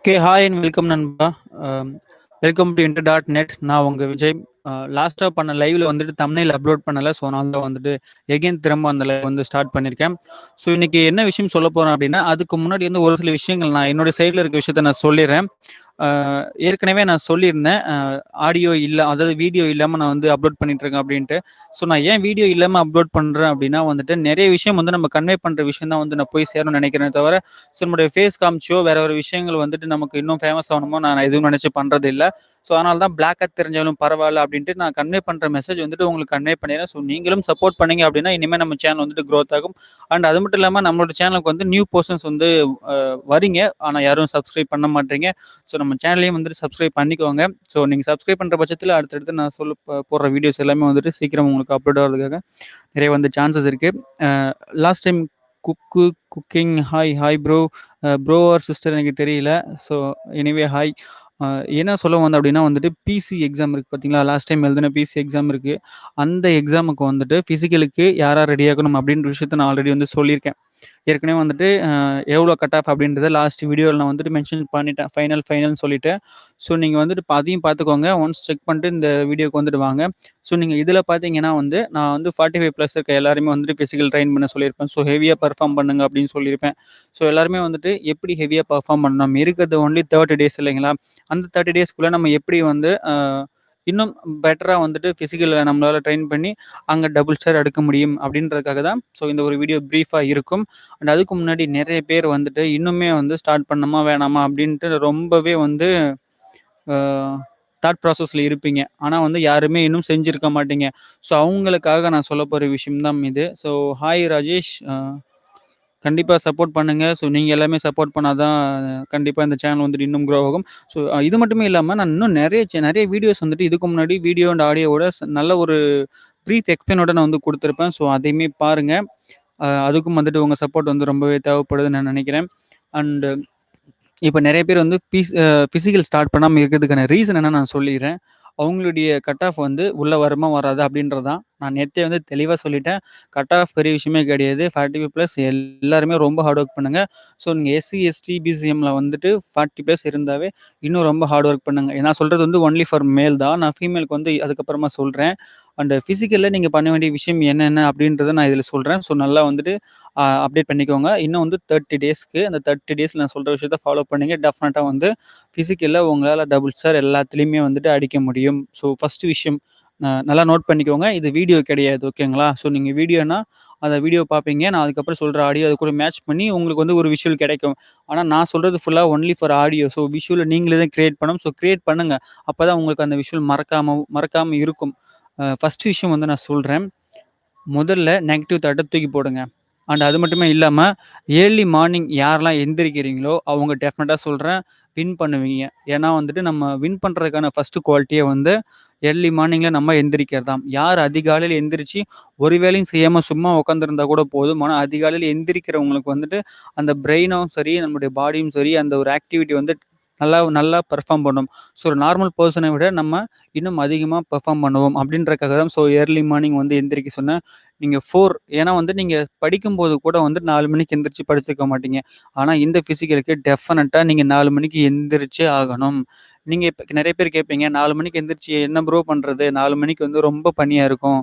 Okay. Hi and welcome நண்பா. Welcome to inter dot net. நான் உங்க விஜய். லாஸ்ட்டாக பண்ண லைவ்ல வந்துட்டு தமிழில் அப்லோட் பண்ணலை ஸோ, அதனால தான் வந்துட்டு எகெயின் திரும்ப அந்த லைவ் வந்து ஸ்டார்ட் பண்ணியிருக்கேன். ஸோ, இன்னைக்கு என்ன விஷயம் சொல்ல போறேன் அப்படின்னா அதுக்கு முன்னாடி வந்து ஒரு சில விஷயங்கள் நான் என்னோட சைடில் இருக்க விஷயத்த நான் சொல்லிடுறேன் ஏற்கனவே நான் சொல்லியிருந்தேன். ஆடியோ இல்லை அதாவது வீடியோ இல்லாமல் நான் வந்து அப்லோட் பண்ணிட்டுருக்கேன் அப்படின்ட்டு ஸோ, நான் ஏன் வீடியோ இல்லாமல் அப்லோட் பண்ணுறேன் அப்படின்னா வந்துட்டு, நிறைய விஷயம் வந்து நம்ம கன்வே பண்ணுற விஷயம் தான் வந்து நான் போய் சேரணும்னு நினைக்கிறேன் தவிர, ஸோ நம்முடைய ஃபேஸ் காமிச்சோ, வேற ஒரு விஷயங்கள் வந்துட்டு நமக்கு இன்னும் ஃபேமஸ் ஆகணுமோ நான் எதுவும் நினச்சி பண்ணுறது இல்லை ஸோ, அதனால தான் பிளாக்காக தெரிஞ்சாலும் பரவாயில்ல அப்படின்னு அப்படின்ட்டு நான் கன்வே பண்ணுற மெசேஜ் வந்துட்டு உங்களுக்கு கன்வே பண்ணிடுறேன் ஸோ, நீங்களும் சப்போர்ட் பண்ணீங்க அப்படின்னா இனிமேல் நம்ம சேனல் வந்துட்டு க்ரோத் ஆகும். அண்ட் அது மட்டும் இல்லாமல் நம்மளோட சேனலுக்கு வந்து நியூ பர்சன்ஸ் வந்து வரீங்க. ஆனால் யாரும் சப்ஸ்கிரைப் பண்ண மாட்றீங்க. ஸோ, நம்ம சேனலையும் வந்துட்டு சப்ஸ்கிரைப் பண்ணிக்கோங்க. ஸோ, நீங்கள் சப்ஸ்கிரைப் பண்ணுற பட்சத்தில் அடுத்தடுத்து நான் சொல்ல போடுற வீடியோஸ் எல்லாமே வந்துட்டு சீக்கிரம் உங்களுக்கு அப்லோட் ஆகிறதுக்காக நிறைய வந்து சான்சஸ் இருக்குது last time cook cooking hi hi bro. Bro or sister எனக்கு தெரியல. So, anyway hi. என்ன சொல்ல வந்தேன் அப்படின்னா வந்துட்டு, பிசி எக்ஸாம் இருக்குது பார்த்தீங்களா? லாஸ்ட் டைம் எழுதின பிசி எக்ஸாம் இருக்குது அந்த எக்ஸாமுக்கு வந்துட்டு ஃபிசிக்கலுக்கு யாராக ரெடி ஆகணும் அப்படின்ற விஷயத்த நான் ஆல்ரெடி வந்து சொல்லியிருக்கேன். ஏற்கனவே வந்துட்டு எவ்வளோ கட் ஆஃப் அப்படின்றத லாஸ்ட் வீடியோவில் நான் வந்துட்டு மென்ஷன் பண்ணிட்டேன். ஃபைனல் ஃபைனல்னு சொல்லிவிட்டு ஸோ, நீங்கள் வந்துட்டு இப்போ அதையும் பார்த்துக்கோங்க. ஒன்ஸ் செக் பண்ணிட்டு இந்த வீடியோக்கு வந்துட்டு வாங்க. ஸோ, நீங்கள் இதில் பார்த்தீங்கன்னா வந்து, நான் வந்து ஃபார்ட்டி ஃபைவ் ப்ளஸ் இருக்க எல்லாருமே வந்துட்டு ஃபிசிக்கல் ட்ரெயின் பண்ண சொல்லியிருப்பேன். ஸோ, ஹெவியாக பர்ஃபார்ம் பண்ணுங்க அப்படின்னு சொல்லியிருப்பேன். ஸோ, எல்லாருமே வந்துட்டு எப்படி ஹெவியாக பெர்ஃபார்ம் பண்ணணும்? இருக்கிறது ஒன்லி 30 டேஸ் இல்லைங்களா? அந்த தேர்ட்டி டேஸ்க்குள்ளே நம்ம எப்படி வந்து இன்னும் பெட்டராக வந்துட்டு ஃபிசிக்கலில் நம்மளால் ட்ரெயின் பண்ணி, அங்கே டபுள் ஸ்டார் எடுக்க முடியும் அப்படின்றதுக்காக தான். ஸோ, இந்த ஒரு வீடியோ ப்ரீஃபாக இருக்கும். அண்ட் அதுக்கு முன்னாடி நிறைய பேர் வந்துட்டு இன்னுமே வந்து ஸ்டார்ட் பண்ணணுமா? வேணாமா? அப்படின்ட்டு ரொம்பவே வந்து தாட் ப்ராசஸில் இருப்பீங்க. ஆனால் வந்து யாருமே இன்னும் செஞ்சுருக்க மாட்டீங்க. ஸோ, அவங்களுக்காக நான் சொல்ல போகிற விஷயம்தான் இது. So, hi Rajesh. கண்டிப்பாக சப்போர்ட் பண்ணுங்கள் ஸோ, நீங்கள் எல்லாமே சப்போர்ட் பண்ணால் தான் கண்டிப்பாக இந்த சேனல் வந்துட்டு இன்னும் க்ரோ ஆகும். ஸோ, இது மட்டுமே இல்லாமல் நான் இன்னும் நிறைய சே வீடியோஸ் வந்துட்டு இதுக்கு முன்னாடி வீடியோ அண்ட் ஆடியோவோட நல்ல ஒரு ப்ரீஃப் எக்ஸ்பிளைனோட நான் வந்து கொடுத்துருப்பேன். ஸோ, அதையுமே பாருங்கள் அதுக்கும் வந்துட்டு உங்கள் சப்போர்ட் வந்து ரொம்பவே தேவைப்படுதுன்னு நான் நினைக்கிறேன். அண்டு இப்போ நிறைய பேர் வந்து பிஸ் ஃபிசிக்கல் ஸ்டார்ட் பண்ணாமல் இருக்கிறதுக்கான ரீசன் என்ன நான் சொல்லிடுறேன். அவங்களுடைய கட் ஆஃப் வந்து உள்ளே வருமா? வராது அப்படின்றதான் தான். நான் நேற்றே வந்து தெளிவாக சொல்லிட்டேன். கட் ஆஃப் பெரிய விஷயமே கிடையாது. ஃபார்ட்டி ஃபைவ் ப்ளஸ் எல்லாருமே ரொம்ப ஹார்ட் ஒர்க் பண்ணுங்கள் ஸோ, நீங்கள் எஸ்சி, எஸ்டி, பிசிஎம்மில் வந்துட்டு ஃபார்ட்டி ப்ளஸ் இருந்தாவே இன்னும் ரொம்ப ஹார்ட் ஒர்க் பண்ணுங்கள் நான் சொல்கிறது வந்து ஒன்லி ஃபார் மேல் தான். நான் ஃபீமேலுக்கு வந்து அதுக்கப்புறமா சொல்கிறேன் அண்ட் ஃபிசிக்கலில் நீங்கள் பண்ண வேண்டிய விஷயம் என்னென்ன அப்படின்றத நான் இதில் சொல்கிறேன் ஸோ, நல்லா வந்துட்டு அப்டேட் பண்ணிக்கோங்க. இன்னும் வந்து 30 டேஸ்க்கு அந்த தேர்ட்டி டேஸில் நான் சொல்கிற விஷயத்த ஃபாலோ பண்ணிங்க டெஃபினட்டாக வந்து ஃபிசிக்கலில் உங்களால் டபுள் ஸ்டார் எல்லாத்துலேயுமே வந்துட்டு அடிக்க முடியும். ஸோ, ஃபர்ஸ்ட் விஷயம் நல்லா நோட் பண்ணிக்கோங்க. இது வீடியோ கிடையாது. ஓகேங்களா? ஸோ, நீங்கள் வீடியோனா அந்த வீடியோ பார்ப்பீங்க. நான் அதுக்கப்புறம் சொல்கிற ஆடியோ அது கூட மேட்ச் பண்ணி உங்களுக்கு வந்து ஒரு விஷுவல் கிடைக்கும். ஆனால் நான் சொல்கிறது ஃபுல்லாக ஒன்லி ஃபார் ஆடியோ. ஸோ, விஷுவல நீங்களே தான் க்ரியேட் பண்ணணும். ஸோ, கிரியேட் பண்ணுங்க. அப்பதான் உங்களுக்கு அந்த விஷுவல் மறக்காமல் மறக்காமல் இருக்கும். ஃபஸ்ட் விஷயம் வந்து நான் சொல்கிறேன் முதல்ல நெகட்டிவ் தாட்டை தூக்கி போடுங்க. அண்ட் அது மட்டுமே இல்லாமல் ஏர்லி மார்னிங் யாரெல்லாம் எந்திரிக்கிறீங்களோ, அவங்க டெஃபினட்டாக சொல்கிறேன் வின் பண்ணுவீங்க. ஏன்னா வந்துட்டு நம்ம வின் பண்ணுறதுக்கான ஃபஸ்ட்டு குவாலிட்டியை வந்து ஏர்லி மார்னிங்கில் நம்ம எந்திரிக்கிறது தான். யார் அதிகாலையில் எந்திரிச்சு ஒரு வேலையும் செய்யாமல் சும்மா உட்காந்துருந்தா கூட போதும். ஆனால் அதிகாலையில் எந்திரிக்கிறவங்களுக்கு வந்துட்டு அந்த பிரெயினும் சரி, நம்முடைய பாடியும் சரி, அந்த ஒரு ஆக்டிவிட்டி வந்து நல்லா நல்லா பெர்ஃபார்ம் பண்ணும். ஸோ, ஒரு நார்மல் பர்சனை விட நம்ம இன்னும் அதிகமாக பெர்ஃபார்ம் பண்ணுவோம் அப்படின்றக்காக தான் ஸோ, ஏர்லி மார்னிங் வந்து எந்திரிக்க சொன்னேன். நீங்கள் ஃபோர் ஏன்னா வந்து நீங்கள் படிக்கும்போது கூட வந்து நாலு மணிக்கு எந்திரிச்சு படிச்சிருக்க மாட்டீங்க. ஆனால் இந்த ஃபிசிக்கலுக்கு டெஃபினட்டாக நீங்கள் நாலு மணிக்கு எந்திரிச்சே ஆகணும். நீங்கள் இப்போ நிறைய பேர் கேட்பீங்க, நாலு மணிக்கு எந்திரிச்சு என்ன ப்ரோ பண்ணுறது நாலு மணிக்கு வந்து ரொம்ப பனியாக இருக்கும்.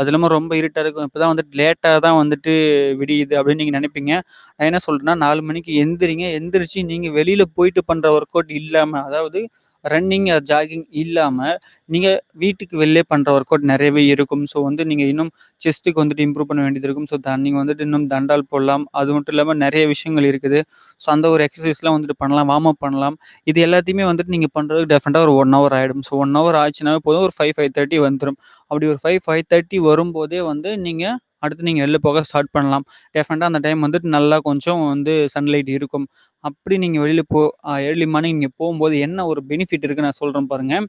அது இல்லாமல் ரொம்ப இருட்டாக இருக்கும். இப்போ தான் வந்துட்டு லேட்டாக தான் வந்துட்டு விடியுது அப்படின்னு நீங்கள் நினைப்பீங்க நான் என்ன சொல்கிறேன்னா நாலு மணிக்கு எந்திரிங்க. எந்திரிச்சு நீங்கள் வெளியில் போயிட்டு பண்ணுற ஒர்க் அவுட் இல்லாமல் அதாவது ரன்னிங் ஆர் ஜாகிங் இல்லாமல் நீங்கள் வீட்டுக்கு வெளிலே பண்ணுற ஒர்க் அவுட் நிறையவே இருக்கும். ஸோ, வந்து நீங்கள் இன்னும் செஸ்ட்டுக்கு வந்துட்டு இம்ப்ரூவ் பண்ண வேண்டியது இருக்கும். ஸோ, த வந்துட்டு இன்னும் தண்டால் போடலாம். அது மட்டும் இல்லாமல் நிறைய விஷயங்கள் இருக்குது. ஸோ, அந்த ஒரு எக்ஸசைஸ்லாம் வந்துட்டு பண்ணலாம். வார்ம் அப் பண்ணலாம். இது எல்லாத்தையுமே வந்துட்டு நீங்கள் பண்ணுறதுக்கு டெஃபினட்டாக ஒரு ஒன் ஹவர் ஆகிடும் ஸோ, ஒன் ஹவர் ஆச்சுனாவே போதும். ஒரு ஃபைவ் ஃபைவ் தேர்ட்டி வந்துடும் அப்படி ஒரு 5, 5:30 வரும்போதே வந்து நீங்கள் அடுத்து நீங்கள் வெளில போக ஸ்டார்ட் பண்ணலாம். டெஃபினட்டாக அந்த டைம் வந்துட்டு நல்லா கொஞ்சம் வந்து சன்லைட் இருக்கும். அப்படி நீங்கள் வெளியில் போ ஏர்லி மார்னிங் நீங்கள் போகும்போது என்ன ஒரு பெனிஃபிட் இருக்குது நான் சொல்கிறேன் பாருங்கள்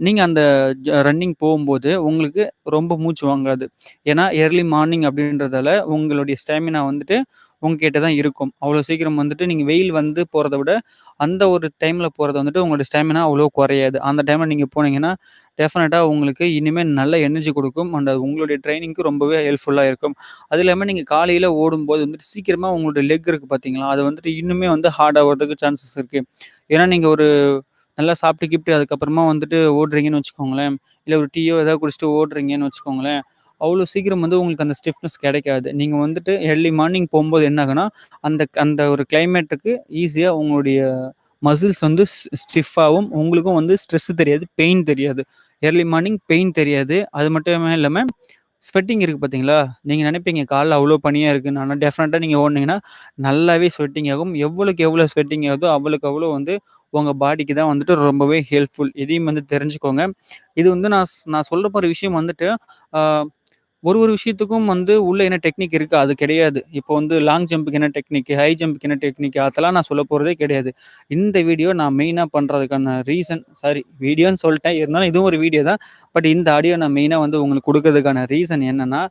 நீங்கள் அந்த ஜ ரன்னிங் போகும்போது உங்களுக்கு ரொம்ப மூச்சு வாங்காது. ஏன்னா, ஏர்லி மார்னிங் அப்படின்றதால உங்களுடைய ஸ்டாமினா வந்துட்டு உங்ககிட்ட தான் இருக்கும். அவ்வளோ சீக்கிரம் வந்துட்டு நீங்கள் வெயில் வந்து போகிறத விட, அந்த ஒரு டைமில் போகிறது வந்துட்டு உங்களோட ஸ்டாமினா அவ்வளோ குறையாது. அந்த டைமில் நீங்கள் போனீங்கன்னா, டெஃபினட்டாக உங்களுக்கு இனிமேல் நல்ல எனர்ஜி கொடுக்கும் அண்ட் அது உங்களுடைய ட்ரைனிங்க்கு ரொம்பவே ஹெல்ப்ஃபுல்லாக இருக்கும். அது இல்லாமல் நீங்கள் காலையில் ஓடும்போது வந்துட்டு சீக்கிரமாக உங்களுடைய லெக் இருக்குது பார்த்தீங்களா, அது வந்துட்டு இன்னுமே வந்து ஹார்ட் ஆகிறதுக்கு சான்சஸ் இருக்குது ஏன்னா, நீங்கள் ஒரு நல்லா சாப்பிட்டு கிப்பிட்டு அதுக்கப்புறமா வந்துட்டு ஓடுறீங்கன்னு வச்சுக்கோங்களேன், இல்லை ஒரு டீயோ ஏதாவது குடிச்சிட்டு ஓடுறீங்கன்னு வச்சுக்கோங்களேன், அவ்வளோ சீக்கிரம் வந்து உங்களுக்கு அந்த ஸ்டிஃப்னஸ் கிடைக்காது. நீங்கள் வந்துட்டு ஏர்லி மார்னிங் போகும்போது என்ன ஆகுனா அந்த அந்த ஒரு கிளைமேட்டுக்கு ஈஸியாக உங்களுடைய மசில்ஸ் வந்து ஸ் உங்களுக்கும் வந்து ஸ்ட்ரெஸ் தெரியாது, பெயின் தெரியாது. ஏர்லி மார்னிங் பெயின் தெரியாது. அது மட்டுமே இல்லாமல் ஸ்வெட்டிங் இருக்குது பார்த்தீங்களா, நீங்கள் நினைப்பீங்க காலில் அவ்வளோ பனியாக இருக்குன்னு. ஆனால் டெஃபினட்டாக நீங்கள் ஓடுனீங்கன்னா, நல்லாவே ஸ்வெட்டிங் ஆகும். எவ்வளோக்கு எவ்வளோ ஸ்வெட்டிங் ஆகுதோ, அவ்வளோக்கு அவ்வளோ வந்து உங்கள் பாடிக்கு தான் வந்துட்டு ரொம்பவே ஹெல்ப்ஃபுல். இதையும் வந்து தெரிஞ்சுக்கோங்க. இது வந்து நான் நான் சொல்ல போகிற விஷயம் வந்துட்டு, ஒரு ஒரு விஷயத்துக்கும் வந்து உள்ள என்ன டெக்னிக் இருக்கு, அது கிடையாது. இப்போ வந்து லாங் ஜம்ப்க்கு என்ன டெக்னிக், ஹை ஜம்ப்க்கு என்ன டெக்னிக் அதெல்லாம் நான் சொல்ல போகிறதே கிடையாது. இந்த வீடியோ நான் மெயினாக பண்ணுறதுக்கான ரீசன் சாரி வீடியோன்னு சொல்லிட்டேன் இருந்தாலும் இதுவும் ஒரு வீடியோ தான். பட் இந்த ஆடியோ நான் மெயினாக வந்து உங்களுக்கு கொடுக்கறதுக்கான ரீசன் என்னன்னா,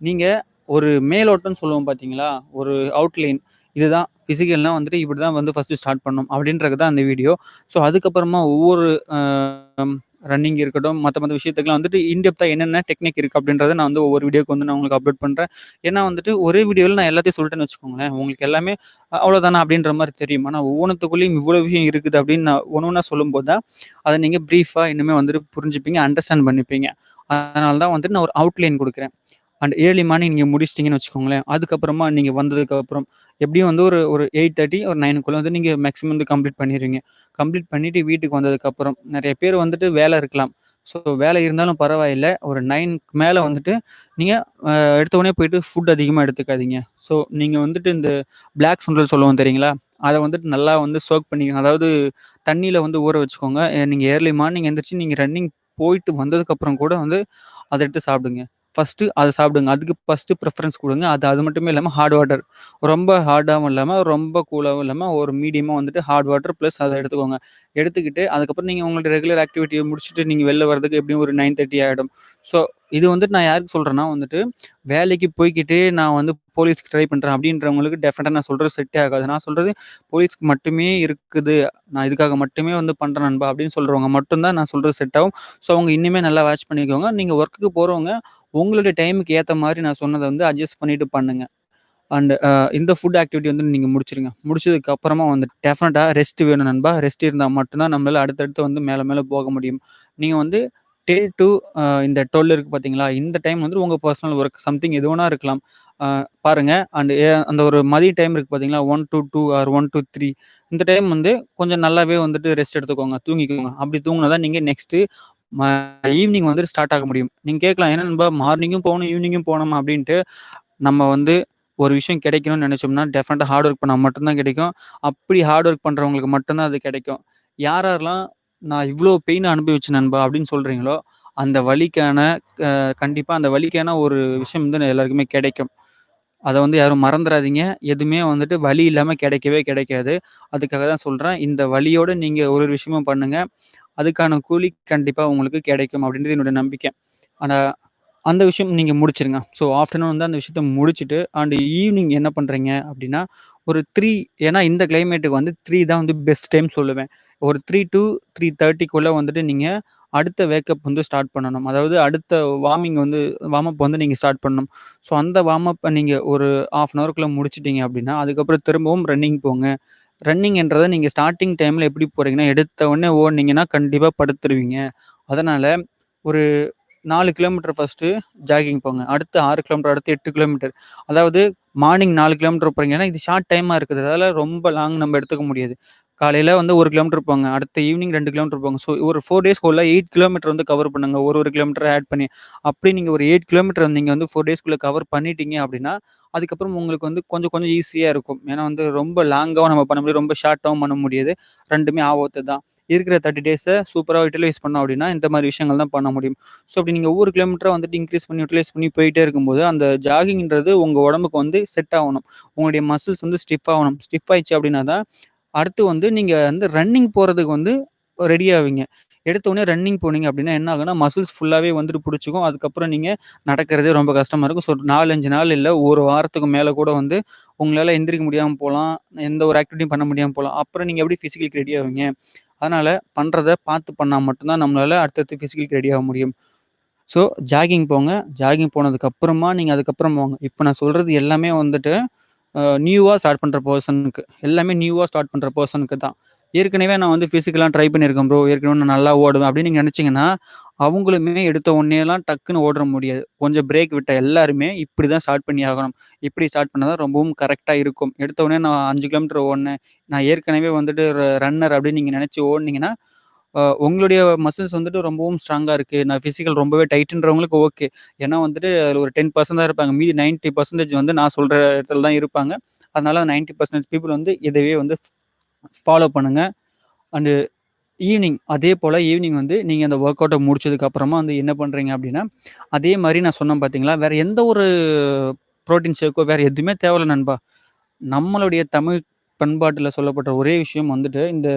நீங்கள் ஒரு மேலோட்டம்னு சொல்லுவோம் பார்த்தீங்களா, ஒரு அவுட்லைன் இதுதான் ஃபிசிக்கல்னால் வந்துட்டு இப்படி தான் வந்து ஃபஸ்ட்டு ஸ்டார்ட் பண்ணணும் அப்படின்றது தான் அந்த வீடியோ. ஸோ அதுக்கப்புறமா ஒவ்வொரு ரன்னிங் இருக்கட்டும், மற்ற மற்ற விஷயத்துக்குலாம் வந்துட்டு இன் என்னென்ன டெக்னிக் இருக்குது அப்படின்றத நான் வந்து ஒவ்வொரு வீடியோக்கு வந்து நான் உங்களுக்கு அப்லோட் பண்ணுறேன் ஏன்னா வந்துட்டு ஒரே வீடியோவில் நான் எல்லாத்தையும் சொல்லிட்டேன்னு வச்சுக்கோங்களேன், உங்களுக்கு எல்லாமே அவ்வளோதானா அப்படின்ற மாதிரி தெரியும். ஆனால் ஒவ்வொன்றுத்துக்குள்ளேயும் இவ்வளோ விஷயம் இருக்குது அப்படின்னு நான் ஒன்று ஒன்றா சொல்லும்போது தான், அதை நீங்கள் ப்ரீஃபாக இன்னுமே வந்துட்டு புரிஞ்சுப்பீங்க, அண்டர்ஸ்டாண்ட் பண்ணிப்பீங்க. அதனால தான் வந்துட்டு நான் ஒரு அவுட்லைன் கொடுக்குறேன் அண்ட் ஏர்லி மார்னிங் நீங்கள் முடிச்சிட்டீங்கன்னு வச்சுக்கோங்களேன், அதுக்கப்புறமா நீங்கள் வந்ததுக்கப்புறம் எப்படியும் வந்து ஒரு ஒரு 8:30 ஒரு நைனுக்குள்ளே வந்து நீங்கள் மேக்ஸிமம் வந்து கம்ப்ளீட் பண்ணிடுவீங்க கம்ப்ளீட் பண்ணிவிட்டு வீட்டுக்கு வந்ததுக்கப்புறம் நிறைய பேர் வந்துட்டு வேலை இருக்கலாம். ஸோ வேலை இருந்தாலும் பரவாயில்ல. ஒரு நைனுக்கு மேலே வந்துட்டு நீங்கள் எடுத்தவொடனே போயிட்டு ஃபுட் அதிகமாக எடுத்துக்காதீங்க. ஸோ நீங்கள் வந்துட்டு இந்த பிளாக் சுண்டல் சொல்லுவோம் தெரியுங்களா? அதை வந்துட்டு நல்லா வந்து சோக் பண்ணிக்கோங்க அதாவது தண்ணியில் வந்து ஊற வச்சுக்கோங்க. நீங்கள் ஏர்லி மார்னிங் எந்திரிச்சு நீங்கள் ரன்னிங் போயிட்டு வந்ததுக்கப்புறம் கூட வந்து அதை எடுத்து சாப்பிடுங்க. ஃபஸ்ட்டு அதை சாப்பிடுங்க. அதுக்கு ஃபஸ்ட்டு ப்ரிஃபரன்ஸ் கொடுங்க அது அது மட்டுமே இல்லாமல் ஹார்ட் வாட்டர். ரொம்ப ஹார்டாகவும் இல்லாமல் ரொம்ப கூலாகவும் இல்லாமல் ஒரு மீடியமாக வந்துட்டு ஹாட் வாட்டர் ப்ளஸ் அதை எடுத்துக்கோங்க. எடுத்துக்கிட்டு அதுக்கப்புறம் நீங்கள் உங்களுடைய ரெகுலர் ஆக்டிவிட்டியை முடிச்சுட்டு நீங்கள் வெளில வரதுக்கு எப்படியும் ஒரு நயன் தேர்ட்டி ஆகிடும் ஸோ இது வந்துட்டு நான் யாருக்கு சொல்கிறேன்னா வந்துட்டு, வேலைக்கு போய்க்கிட்டே நான் வந்து போலீஸ்க்கு ட்ரை பண்ணுறேன் அப்படின்றவங்களுக்கு டெஃபினட்டாக நான் சொல்கிறது செட்டே ஆகாது. நான் சொல்கிறது போலீஸ்க்கு மட்டுமே இருக்குது. நான் இதுக்காக மட்டுமே வந்து பண்ணுறேன் நண்பா அப்படின்னு சொல்கிறவங்க மட்டும்தான் நான் சொல்கிறது செட் ஆகும். ஸோ அவங்க இன்னுமே நல்லா வாட்ச் பண்ணிக்கோங்க. நீங்கள் ஒர்க்குக்கு போகிறவங்க உங்களுடைய டைமுக்கு ஏற்ற மாதிரி நான் சொன்னதை வந்து அட்ஜஸ்ட் பண்ணிவிட்டு பண்ணுங்க. அண்ட் இந்த ஃபுட் ஆக்டிவிட்டி வந்து நீங்கள் முடிச்சிருங்க முடிச்சதுக்கு அப்புறமா வந்து டெஃபினட்டாக ரெஸ்ட் வேணும் நண்பா. ரெஸ்ட் இருந்தால் மட்டும்தான் நம்மளால் அடுத்தடுத்து வந்து மேலே மேலே போக முடியும். நீங்கள் வந்து டென் டு இந்த டுவெல் இருக்குது பார்த்தீங்களா, இந்த டைம் வந்து உங்கள் பர்சனல் ஒர்க் சம்திங் எது வேணா இருக்கலாம். பாருங்கள் அண்டு அண்ட் அந்த ஒரு மதிய டைம் இருக்குது பார்த்தீங்களா, one two two or one two three இந்த டைம் வந்து கொஞ்சம் நல்லாவே வந்துட்டு ரெஸ்ட் எடுத்துக்கோங்க. தூங்கிக்கோங்க. அப்படி தூங்கினா தான் நீங்கள் நெக்ஸ்ட்டு ம ஈவினிங் வந்துட்டு ஸ்டார்ட் ஆக முடியும். நீங்கள் கேட்கலாம், "என்ன நம்ம மார்னிங்கும் போகணும், ஈவினிங்கும் போகணும் அப்படின்ட்டு. நம்ம வந்து ஒரு விஷயம் கிடைக்கணும்னு நினச்சோம்னா டெஃபினட்டாக ஹார்ட் ஒர்க் பண்ணால் மட்டும்தான் கிடைக்கும். அப்படி ஹார்ட் ஒர்க் பண்ணுறவங்களுக்கு மட்டும்தான் அது கிடைக்கும். யார் யாரெல்லாம் "நான் இவ்வளோ பெயின் அனுபவிச்சேன் நண்பா" அப்படின்னு சொல்கிறீங்களோ அந்த வழிக்கான கண்டிப்பாக அந்த வழிக்கான ஒரு விஷயம் வந்து எல்லாருக்குமே கிடைக்கும். அதை வந்து யாரும் மறந்துடாதீங்க எதுவுமே வந்துட்டு வழி இல்லாமல் கிடைக்கவே கிடைக்காது. அதுக்காக தான் சொல்கிறேன் இந்த வழியோடு நீங்கள் ஒரு ஒரு விஷயமும் பண்ணுங்கள் அதுக்கான கூலி கண்டிப்பாக உங்களுக்கு கிடைக்கும் அப்படின்றது என்னோட நம்பிக்கை. ஆனால் அந்த விஷயம் நீங்கள் முடிச்சிருங்க ஸோ ஆஃப்டர்நூன் வந்து அந்த விஷயத்த முடிச்சுட்டு அண்டு ஈவினிங் என்ன பண்ணுறீங்க அப்படின்னா, ஒரு த்ரீ ஏன்னா இந்த கிளைமேட்டுக்கு வந்து த்ரீ தான் வந்து பெஸ்ட் டைம் சொல்லுவேன். ஒரு 3 டூ 3:30க்குள்ள வந்துட்டு நீங்கள் அடுத்த வேக்கப் வந்து ஸ்டார்ட் பண்ணணும். அதாவது அடுத்த வார்மிங் வந்து வார்ம் அப் வந்து நீங்கள் ஸ்டார்ட் பண்ணணும். ஸோ அந்த வார்ம் நீங்கள் ஒரு 1/2 அன் அவருக்குள்ளே முடிச்சிட்டிங்க அப்படின்னா, அதுக்கப்புறம் திரும்பவும் ரன்னிங் போங்க. ரன்னிங்ன்றதை நீங்கள் ஸ்டார்டிங் டைமில் எப்படி போகிறீங்கன்னா எடுத்த உடனே ஓடினீங்கன்னா கண்டிப்பாக படுத்துருவீங்க. அதனால் ஒரு நாலு கிலோமீட்டர் ஃபஸ்ட்டு ஜாகிங் போங்க. அடுத்து ஆறு கிலோமீட்டர், அடுத்து எட்டு கிலோமீட்டர். அதாவது மார்னிங் நாலு கிலோமீட்டர் போறீங்கன்னா, இது ஷார்ட் டைமா இருக்கிறதால ரொம்ப லாங் நம்ம எடுத்துக்க முடியாது. காலையில் வந்து ஒரு கிலோமீட்டர் போங்க. அடுத்த ஈவினிங் ரெண்டு கிலோமீட்டர் போங்க. ஸோ ஒரு ஃபோர் டேஸ்க்குள்ள எயிட் கிலோமீட்டர் வந்து கவர் பண்ணுங்க. ஒரு ஒரு கிலோமீட்டர் ஆட் பண்ணி. அப்படி நீங்கள் ஒரு எயிட் கிலோமீட்டர் நீங்கள் வந்து ஃபோர் டேஸ்க்குள்ளே கவர் பண்ணிட்டீங்க அப்படின்னா, அதுக்கப்புறம் உங்களுக்கு வந்து கொஞ்சம் கொஞ்சம் ஈஸியாக இருக்கும். ஏன்னா வந்து ரொம்ப லாங்காகவும் நம்ம பண்ண முடியாது. ரொம்ப ஷார்ட்டாகவும் பண்ண முடியாது. ரெண்டுமே ஆபத்து தான். இருக்கிற தேர்ட்டி டேஸை சூப்பராக யூட்டிலைஸ் பண்ணோம் அப்படின்னா, இந்த மாதிரி விஷயங்கள் தான் பண்ண முடியும். ஸோ அப்படி நீங்கள் ஒவ்வொரு கிலோமீட்டரா வந்துட்டு இன்க்ரீஸ் பண்ணி, யூட்டிலைஸ் பண்ணி போயிட்டே இருக்கும்போது, அந்த ஜாகிங்கிறது உங்கள் உடம்புக்கு வந்து செட் ஆகணும். உங்களுடைய மசில்ஸ் வந்து ஸ்டிஃப் ஆகணும். ஸ்டிஃப் ஆயிடுச்சு அப்படின்னா தான், அடுத்து வந்து நீங்கள் வந்து ரன்னிங் போகிறதுக்கு வந்து ரெடி ஆவீங்க. எடுத்தோடனே ரன்னிங் போனீங்க அப்படின்னா என்ன ஆகுனா மசில்ஸ் ஃபுல்லாகவே வந்துட்டு பிடிச்சிக்கும். அதுக்கப்புறம் நீங்கள் நடக்கிறதே ரொம்ப கஷ்டமாக இருக்கும். ஸோ நாலஞ்சு நாள் இல்லை ஒரு வாரத்துக்கு மேலே கூட வந்து உங்களால் எந்திரிக்க முடியாமல் போகலாம். எந்த ஒரு ஆக்டிவிட்டியும் பண்ண முடியாமல் போகலாம். அப்புறம் நீங்கள் எப்படி ஃபிசிக்கலுக்கு ரெடி ஆவீங்க? அதனால் பண்ணுறத பார்த்து பண்ணால் மட்டும்தான் நம்மளால் அடுத்தடுத்து ஃபிசிக்கலுக்கு ரெடி ஆக முடியும். ஸோ ஜாகிங் போங்க. ஜாகிங் போனதுக்கப்புறமா நீங்கள் அதுக்கப்புறம் போங்க இப்போ நான் சொல்கிறது எல்லாமே வந்துட்டு நியூவாக ஸ்டார்ட் பண்ணுற பர்சனுக்கு எல்லாமே நியூவாக ஸ்டார்ட் பண்ணுற பர்சனுக்கு தான். ஏற்கனவே நான் வந்து ஃபிசிக்கலாக ட்ரை பண்ணியிருக்கேன் ப்ரோ ஏற்கனவே நான் நல்லா ஓடுவேன் அப்படின்னு நீங்கள் நினச்சிங்கன்னா அவங்களுமே எடுத்த உடனேலாம் டக்குன்னு ஓட முடியாது. கொஞ்சம் பிரேக் விட்ட எல்லாருமே இப்படி தான் ஸ்டார்ட் பண்ணி ஆகணும். இப்படி ஸ்டார்ட் பண்ணால் தான் ரொம்பவும் கரெக்டாக இருக்கும். எடுத்த உடனே நான் அஞ்சு கிலோமீட்டர் ஓடினேன். நான் ஏற்கனவே வந்துட்டு ரன்னர் அப்படின்னு நீங்கள் நினச்சி ஓடினீங்கன்னா உங்களுடைய மசில்ஸ் வந்துட்டு ரொம்பவும் ஸ்ட்ராங்காக இருக்குது நான் ஃபிசிக்கல் ரொம்பவே டைட்டுன்றவங்களுக்கு ஓகே ஏன்னா வந்துட்டு அதில் ஒரு டென் பர்சன்ட் தான் இருப்பாங்க. மீதி நைன்ட்டி பர்சன்டேஜ் வந்து நான் சொல்கிற இடத்துல தான் இருப்பாங்க. அதனால நைன்ட்டி பர்சன்டேஜ் பீப்புள் வந்து இதவே வந்து ஃபாலோ பண்ணுங்கள் அண்டு ஈவினிங் அதே போல் ஈவினிங் வந்து நீங்கள் அந்த ஒர்க் அவுட்டை முடிச்சதுக்கப்புறமா வந்து என்ன பண்ணுறீங்க அப்படின்னா அதே மாதிரி நான் சொன்னேன் பார்த்தீங்களா வேறு எந்த ஒரு ப்ரோட்டீன் ஷேக்கோ வேறு எதுவுமே தேவையில்ல நண்பா. நம்மளுடைய தமிழ் பண்பாட்டில் சொல்லப்பட்ட ஒரே விஷயம் வந்துட்டு இந்த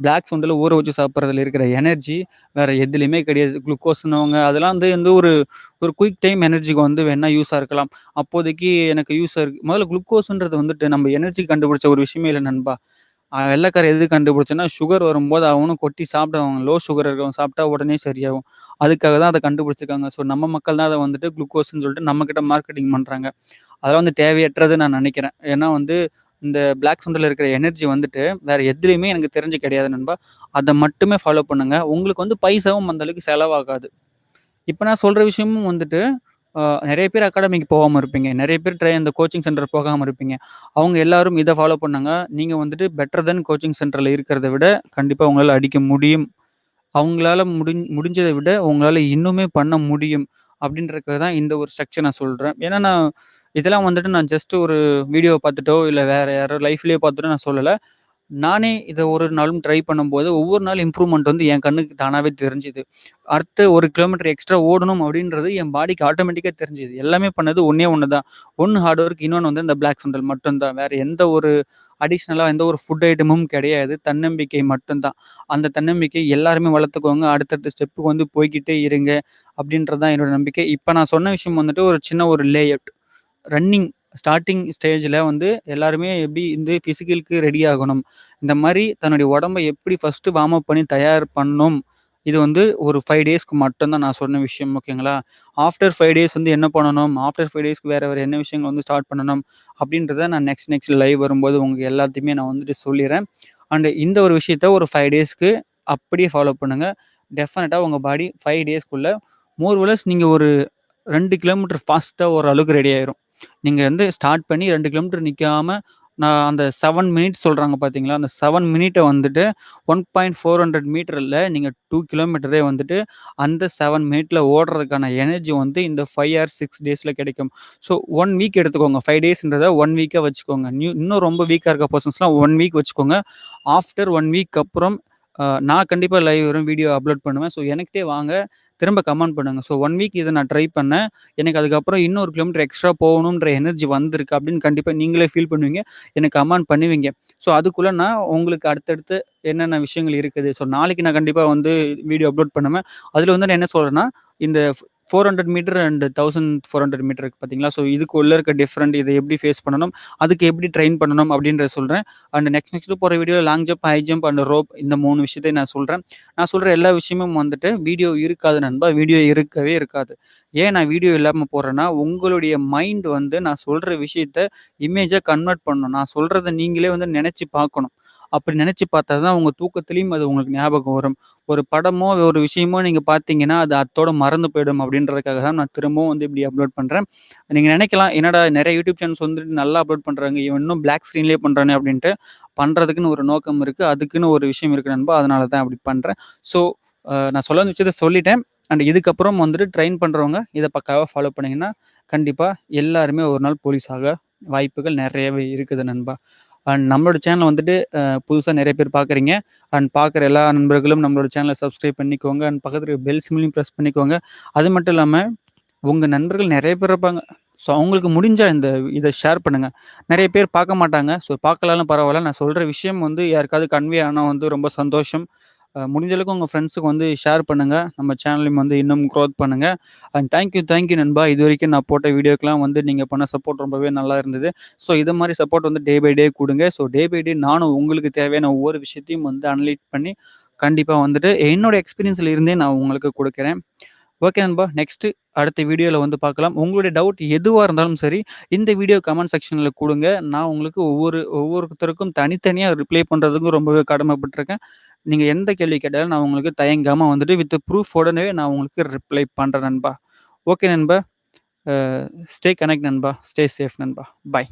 பிளாக் சுண்டில் ஊற வச்சு சாப்பிட்றதுல இருக்கிற எனர்ஜி வேறு எதுலேயுமே கிடையாது. குளுக்கோஸ்னவங்க அதெல்லாம் வந்து வந்து ஒரு ஒரு குயிக் டைம் எனர்ஜிக்கு வந்து வேணால் யூஸாக இருக்கலாம். அப்போதைக்கு எனக்கு யூஸாக இருக்குது முதல்ல குளுக்கோஸுன்றது வந்துட்டு நம்ம எனர்ஜி கண்டுபிடிச்ச ஒரு விஷயமே இல்லை நண்பா. வெள்ளைக்கார எது கண்டுபிடிச்சோன்னா சுகர் வரும்போது அவனும் கொட்டி சாப்பிடுவாங்க லோ சுகர் இருக்கவங்க சாப்பிட்டா உடனே சரியாகும். அதுக்காக தான் அதை கண்டுபிடிச்சிருக்காங்க. ஸோ நம்ம மக்கள் தான் அதை வந்துட்டு குளுக்கோஸ்ன்னு சொல்லிட்டு நம்மக்கிட்ட மார்க்கெட்டிங் பண்ணுறாங்க அதெல்லாம் வந்து தேவையற்றது நான் நினைக்கிறேன். ஏன்னா வந்து இந்த பிளாக் சண்டில் இருக்கிற எனர்ஜி வந்துட்டு வேறு எதுலேயுமே எனக்கு தெரிஞ்சு கிடையாது நண்பா. அதை மட்டுமே ஃபாலோ பண்ணுங்கள் உங்களுக்கு வந்து பைசாவும் அந்தளவுக்கு செலவாகாது. இப்போ நான் சொல்கிற விஷயமும் வந்துட்டு நிறைய பேர் அகாடமிக்கு போகாமல் இருப்பீங்க. நிறைய பேர் ட்ரை அந்த கோச்சிங் சென்டர் போகாமல் இருப்பீங்க. அவங்க எல்லாரும் இதை ஃபாலோ பண்ணாங்க. நீங்கள் வந்துட்டு பெட்டர் தென் கோச்சிங் சென்டரில் இருக்கிறத விட கண்டிப்பாக உங்களால் அடிக்க முடியும். அவங்களால முடி முடிஞ்சதை விட உங்களால் இன்னுமே பண்ண முடியும் அப்படின்றதுக்காக தான் இந்த ஒரு ஸ்ட்ரக்சர் நான் சொல்கிறேன் ஏன்னா நான் இதெல்லாம் வந்துட்டு நான் ஜஸ்ட் ஒரு வீடியோவை பார்த்துட்டோ இல்லை வேறு யாரோ லைஃப்லேயே பார்த்துட்டோ நான் சொல்லலை. நானே இதை ஒரு நாளும் ட்ரை பண்ணும்போது ஒவ்வொரு நாள் இம்ப்ரூவ்மெண்ட் வந்து என் கண்ணுக்கு தானாகவே தெரிஞ்சுது. அடுத்த ஒரு கிலோமீட்டர் எக்ஸ்ட்ரா ஓடணும் அப்படின்றது என் பாடிக்கு ஆட்டோமேட்டிக்காக தெரிஞ்சுது. எல்லாமே பண்ணது ஒன்றே ஒன்று தான் ஒன்று ஹார்ட் ஒர்க் இன்னொன்று வந்து இந்த பிளாக் சண்டல் மட்டும்தான். வேறு எந்த ஒரு அடிஷ்னலாக எந்த ஒரு ஃபுட் ஐட்டமும் கிடையாது. தன்னம்பிக்கை மட்டும்தான். அந்த தன்னம்பிக்கை எல்லாருமே வளர்த்துக்கோங்க. அடுத்தடுத்த ஸ்டெப்புக்கு வந்து போய்கிட்டே இருங்க அப்படின்றது தான் என்னோட நம்பிக்கை. இப்போ நான் சொன்ன விஷயம் வந்துட்டு ஒரு சின்ன ஒரு லேஅவுட் ரன்னிங் ஸ்டார்டிங் ஸ்டேஜில் வந்து எல்லாருமே எப்படி இந்த ஃபிசிக்கலுக்கு ரெடி ஆகணும்? இந்த மாதிரி தன்னுடைய உடம்பை எப்படி ஃபஸ்ட்டு வார்ம் அப் பண்ணி தயார் பண்ணணும் இது வந்து ஒரு ஃபைவ் டேஸ்க்கு மட்டும்தான் நான் சொன்ன விஷயம் ஓகேங்களா ஆஃப்டர் ஃபைவ் டேஸ் வந்து என்ன பண்ணணும்? ஆஃப்டர் ஃபைவ் டேஸ்க்கு வேறு வேறு என்ன விஷயங்கள் வந்து ஸ்டார்ட் பண்ணணும்? அப்படின்றத நான் நெக்ஸ்ட் நெக்ஸ்ட் லைவ் வரும்போது உங்களுக்கு எல்லாத்தையுமே நான் வந்துட்டு சொல்லிடுறேன். அண்டு இந்த ஒரு விஷயத்த ஒரு ஃபைவ் டேஸ்க்கு அப்படியே ஃபாலோ பண்ணுங்கள் டெஃபினட்டாக உங்கள் பாடி ஃபைவ் டேஸ்க்குள்ளே மோர் நீங்கள் ஒரு ரெண்டு கிலோமீட்டர் ஃபாஸ்ட்டாக ஒரு அளவுக்கு ரெடி ஆயிரும். நீங்கள் வந்து ஸ்டார்ட் பண்ணி ரெண்டு கிலோமீட்டர் நிற்காம நான் அந்த செவன் மினிட்ஸ் சொல்கிறாங்க பார்த்தீங்களா அந்த செவன் மினிட்டை வந்துட்டு ஒன் பாயிண்ட் ஃபோர் ஹண்ட்ரட் மீட்டரில் நீங்கள் டூ கிலோமீட்டரே வந்துட்டு அந்த செவன் மினிட்ல ஓடுறதுக்கான எனர்ஜி வந்து இந்த ஃபைவ் ஆர் சிக்ஸ் டேஸில் கிடைக்கும். ஸோ ஒன் வீக் எடுத்துக்கோங்க. ஃபைவ் டேஸ்ன்றதை ஒன் வீக்காக வச்சுக்கோங்க. நியூ இன்னும் ரொம்ப வீக்காக இருக்க பர்சன்ஸ்லாம் ஒன் வீக் வச்சுக்கோங்க. ஆஃப்டர் ஒன் வீக் அப்புறம் நான் கண்டிப்பாக லைவ் வரும் வீடியோ அப்லோட் பண்ணுவேன். ஸோ எனக்கிட்டே வாங்க. திரும்ப கமெண்ட் பண்ணுங்கள் ஸோ ஒன் வீக் இதை நான் ட்ரை பண்ணேன். எனக்கு அதுக்கப்புறம் இன்னொரு கிலோமீட்டர் எக்ஸ்ட்ரா போகணுன்ற எனர்ஜி வந்திருக்கு அப்படின்னு கண்டிப்பாக நீங்களே ஃபீல் பண்ணுவீங்க. எனக்கு கமெண்ட் பண்ணுவீங்க. ஸோ அதுக்குள்ளே நான் உங்களுக்கு அடுத்தடுத்து என்னென்ன விஷயங்கள் இருக்குது? ஸோ நாளைக்கு நான் கண்டிப்பாக வந்து வீடியோ அப்லோட் பண்ணுவேன். அதில் வந்து நான் என்ன சொல்கிறேன்னா இந்த four hundred metre and thousand four hundred metre இருக்குது பார்த்தீங்களா ஸோ இதுக்கு உள்ள இருக்க டிஃப்ரெண்ட் இதை எப்படி ஃபேஸ் பண்ணணும்? அதுக்கு எப்படி ட்ரெயின் பண்ணணும்? அப்படின்றத சொல்கிறேன் அண்ட் நெக்ஸ்ட் நெக்ஸ்ட் போகிற video long jump high jump and rope இந்த மூணு விஷயத்தை நான் சொல்கிறேன் நான் சொல்கிற எல்லா விஷயமும் வந்துட்டு வீடியோ இருக்காது நண்பா. வீடியோ இருக்கவே இருக்காது. ஏன் நான் வீடியோ இல்லாமல் போடுறேன்னா உங்களுடைய மைண்ட் வந்து நான் சொல்கிற விஷயத்த இமேஜாக கன்வெர்ட் பண்ணணும். நான் சொல்கிறத நீங்களே வந்து நினச்சி பார்க்கணும். அப்படி நினச்சி பார்த்தா தான் உங்கள் தூக்கத்துலேயும் அது உங்களுக்கு ஞாபகம் வரும். ஒரு படமோ ஒரு விஷயமோ நீங்கள் பார்த்தீங்கன்னா அது அத்தோட மறந்து போயிடும் அப்படின்றதுக்காக தான் நான் திரும்பவும் வந்து இப்படி அப்லோட் பண்ணுறேன் நீங்கள் நினைக்கலாம் என்னடா நிறைய யூடியூப் சேனல்ஸ் வந்துட்டு நல்லா அப்லோட் பண்ணுறாங்க இவன் இன்னும் பிளாக் ஸ்க்ரீன்லேயே பண்ணுறானே அப்படின்ட்டு பண்ணுறதுக்குன்னு ஒரு நோக்கம் இருக்குது அதுக்குன்னு ஒரு விஷயம் இருக்குது நண்பா அதனால தான் அப்படி பண்ணுறேன் ஸோ நான் சொல்ல விஷயத்த சொல்லிட்டேன். அண்ட் இதுக்கப்புறம் வந்துட்டு ட்ரெயின் பண்ணுறவங்க இதை பக்காவாக ஃபாலோ பண்ணிங்கன்னா கண்டிப்பாக எல்லாருமே ஒரு நாள் போலீஸாக வாய்ப்புகள் நிறையவே இருக்குது நண்பா. அண்ட் நம்மளோட சேனல் வந்துட்டு புதுசாக நிறைய பேர் பார்க்குறீங்க அண்ட் பார்க்குற எல்லா நண்பர்களும் நம்மளோட சேனலை சப்ஸ்கிரைப் பண்ணிக்கோங்க. அண்ட் பக்கத்தில் பெல் சிம்லையும் ப்ரெஸ் பண்ணிக்கோங்க. அது மட்டும் இல்லாமல் உங்கள் நண்பர்கள் நிறைய பேர் இருப்பாங்க. ஸோ அவங்களுக்கு முடிஞ்சால் இந்த இதை ஷேர் பண்ணுங்கள் நிறைய பேர் பார்க்க மாட்டாங்க. ஸோ பார்க்கலாலும் பரவாயில்ல. நான் சொல்கிற விஷயம் வந்து யாருக்காவது கன்வே ஆனால் வந்து ரொம்ப சந்தோஷம். முடிஞ்சளவுக்கு உங்கள் ஃப்ரெண்ட்ஸுக்கு வந்து ஷேர் பண்ணுங்கள் நம்ம சேனலையும் வந்து இன்னும் க்ரோத் பண்ணுங்கள் அண்ட் தேங்க்யூ தேங்க்யூ நண்பா. இது வரைக்கும் நான் போட்ட வீடியோக்கெலாம் வந்து நீங்கள் பண்ண சப்போர்ட் ரொம்பவே நல்லா இருந்தது. ஸோ இது மாதிரி சப்போர்ட் வந்து டே பை டே கொடுங்க. ஸோ டே பை டே நானும் உங்களுக்கு தேவையான ஒவ்வொரு விஷயத்தையும் வந்து அனலைட் பண்ணி கண்டிப்பாக வந்துட்டு என்னோட எக்ஸ்பீரியன்ஸில் இருந்தே நான் உங்களுக்கு கொடுக்குறேன். ஓகே நண்பா. நெக்ஸ்ட்டு அடுத்த வீடியோவில் வந்து பார்க்கலாம். உங்களுடைய டவுட் எதுவாக இருந்தாலும் சரி இந்த வீடியோ கமெண்ட் செக்ஷனில் கொடுங்க. நான் உங்களுக்கு ஒவ்வொரு ஒவ்வொருத்தருக்கும் தனித்தனியாக ரிப்ளை பண்ணுறதுக்கும் ரொம்பவே கடமைப்பட்டிருக்கேன். நீங்கள் எந்த கேள்வி கேட்டாலும் நான் உங்களுக்கு தயங்காமல் வந்துட்டு வித் ப்ரூஃப் உடனே நான் உங்களுக்கு ரிப்ளை பண்ணுறேன் நண்பா. ஓகே நண்பா. ஸ்டே கனெக்ட் நண்பா. ஸ்டே சேஃப் நண்பா. பாய்